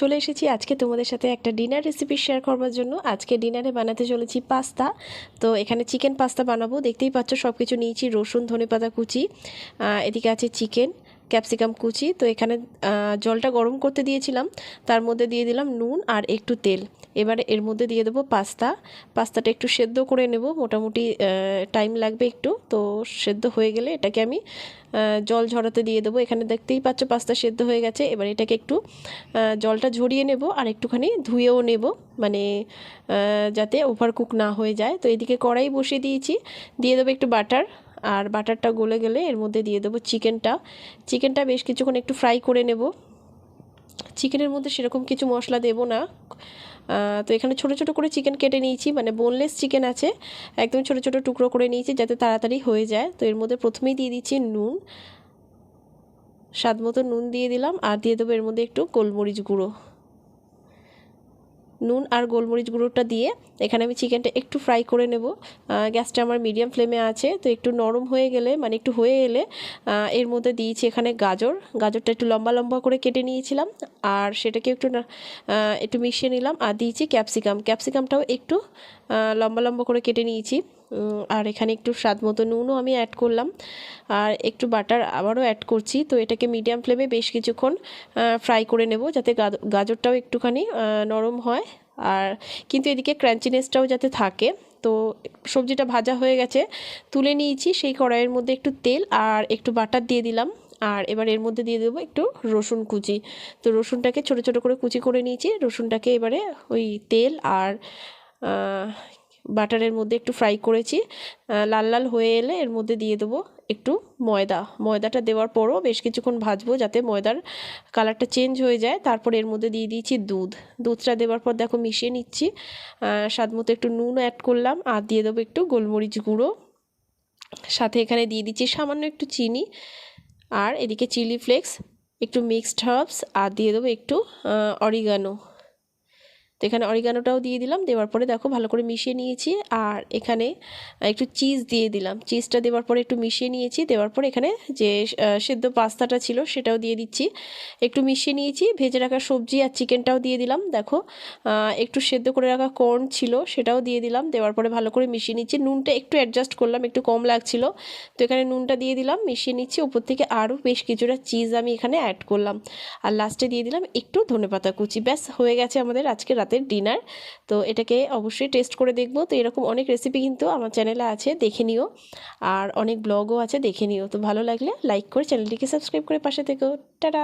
চলে এসেছি আজকে তোমাদের সাথে একটা ডিনার রেসিপি শেয়ার করবার জন্য। আজকে ডিনারে বানাতে চলেছি পাস্তা তো এখানে চিকেন পাস্তা বানাবো। দেখতেই পাচ্ছ সব কিছু নিয়েছি, রসুন, ধনেপাতা কুচি এদিকে আছে চিকেন ক্যাপসিকাম কুচি। তো এখানে জলটা গরম করতে দিয়েছিলাম। তার মধ্যে দিয়ে দিলাম নুন আর একটু তেল। এবারে এর মধ্যে দিয়ে দেবো পাস্তা। পাস্তাটা একটু সেদ্ধ করে নেব। মোটামুটি টাইম লাগবে একটু। তো সেদ্ধ হয়ে গেলে এটাকে আমি জল ঝরাতে দিয়ে দেবো। এখানে দেখতেই পাচ্ছ পাস্তা সেদ্ধ হয়ে গেছে। এবার এটাকে একটু জলটা ঝরিয়ে নেব আর একটুখানি ধুয়েও নেব। মানে যাতে ওভার কুক না হয়ে যায়। তো এদিকে কড়াই বসিয়ে দিয়েছি। দিয়ে দেবো একটু বাটার আর বাটারটা গলে গেলে এর মধ্যে দিয়ে দেবো চিকেনটা। চিকেনটা বেশ কিছুক্ষণ একটু ফ্রাই করে নেব। চিকেনের মধ্যে সেরকম কিছু মশলা দেবো না। তো এখানে ছোট ছোট করে চিকেন কেটে নিয়েছি মানে বোনলেস চিকেন আছে। একদম ছোট ছোট টুকরো করে নিয়েছি যাতে তাড়াতাড়ি হয়ে যায়। তো এর মধ্যে প্রথমেই দিয়ে দিচ্ছি নুন। স্বাদ মতো নুন দিয়ে দিলাম। আর দিয়ে দেবো এর মধ্যে একটু গোলমরিচ গুঁড়ো। নুন আর গোলমরিচ গুঁড়োটা দিয়ে এখানে আমি চিকেনটা একটু ফ্রাই করে নেব। গ্যাসটা আমার মিডিয়াম ফ্লেমে আছে, তো একটু নরম হয়ে গেলে মানে একটু হয়ে এলে এর মধ্যে দিয়েছি এখানে গাজর। গাজরটা একটু লম্বা লম্বা করে কেটে নিয়েছিলাম, আর সেটাকে একটু একটু মিশিয়ে নিলাম, আর দিয়েছি ক্যাপসিকাম। ক্যাপসিকামটাও একটু লম্বা লম্বা করে কেটে নিয়েছি। আর এখানে একটু স্বাদ মতো নুনও আমি অ্যাড করলাম। আর একটু বাটার আবারও অ্যাড করছি। তো এটাকে মিডিয়াম ফ্লেমে বেশ কিছুক্ষণ ফ্রাই করে নেব যাতে গাজরটাও একটুখানি নরম হয়। আর কিন্তু এদিকে ক্রাঞ্চিনেসটাও যাতে থাকে। তো সবজিটা ভাজা হয়ে গেছে। তুলে নিয়েছি সেই কড়াইয়ের মধ্যে একটু তেল আর একটু বাটার দিয়ে দিলাম। আর এবার এর মধ্যে দিয়ে দেবো একটু রসুন কুচি। তো রসুনটাকে ছোট ছোট করে কুচি করে নিয়েছি। রসুনটাকে এবারে ওই তেল আর বাটারের মধ্যে একটু ফ্রাই করেছি। লাল লাল হয়ে এলে এর মধ্যে দিয়ে দেবো একটু ময়দা। ময়দাটা দেওয়ার পরও বেশ কিছুক্ষণ ভাজবো যাতে ময়দার কালারটা চেঞ্জ হয়ে যায়। তারপর এর মধ্যে দিয়ে দিয়েছি দুধ। দুধটা দেওয়ার পর দেখো মিশিয়ে নিচ্ছি। স্বাদ মতো একটু নুনও অ্যাড করলাম আর দিয়ে দেবো একটু গোলমরিচ গুঁড়ো। সাথে এখানে দিয়ে দিচ্ছি সামান্য একটু চিনি আর এদিকে চিলি ফ্লেক্স একটু মিক্সড হার্বস আর দিয়ে দেবো একটু অরিগানো তো এখানে অরিগানোটাও দিয়ে দিলাম, দেওয়ার পরে দেখো ভালো করে মিশিয়ে নিয়েছি। আর এখানে একটু চিজ দিয়ে দিলাম। চিজটা দেওয়ার পরে একটু মিশিয়ে নিয়েছি, দেওয়ার পরে এখানে যে সেদ্ধ পাস্তাটা ছিল সেটাও দিয়ে দিচ্ছি। একটু মিশিয়ে নিয়েছি, ভেজে রাখা সবজি আর চিকেনটাও দিয়ে দিলাম, দেখো। একটু সেদ্ধ করে রাখা কর্ন ছিল সেটাও দিয়ে দিলাম, দেওয়ার পরে ভালো করে মিশিয়ে নিচ্ছি। নুনটা একটু অ্যাডজাস্ট করলাম, একটু কম লাগছিল। তো এখানে নুনটা দিয়ে দিলাম, মিশিয়ে নিচ্ছি। উপর থেকে আরও বেশ কিছুটা চিজ আমি এখানে অ্যাড করলাম। আর লাস্টে দিয়ে দিলাম একটু ধনেপাতা কুচি। ব্যাস, হয়ে গেছে আমাদের আজকে রাতের ডিনার। তো এটাকে অবশ্যই টেস্ট করে দেখব। তো এরকম অনেক রেসিপি কিন্তু আমার চ্যানেলে আছে, দেখে নিও। আর অনেক ব্লগও আছে, দেখে নিও। তো ভালো লাগলে লাইক করে চ্যানেলটিকে সাবস্ক্রাইব করে পাশে থেকেও টাটা!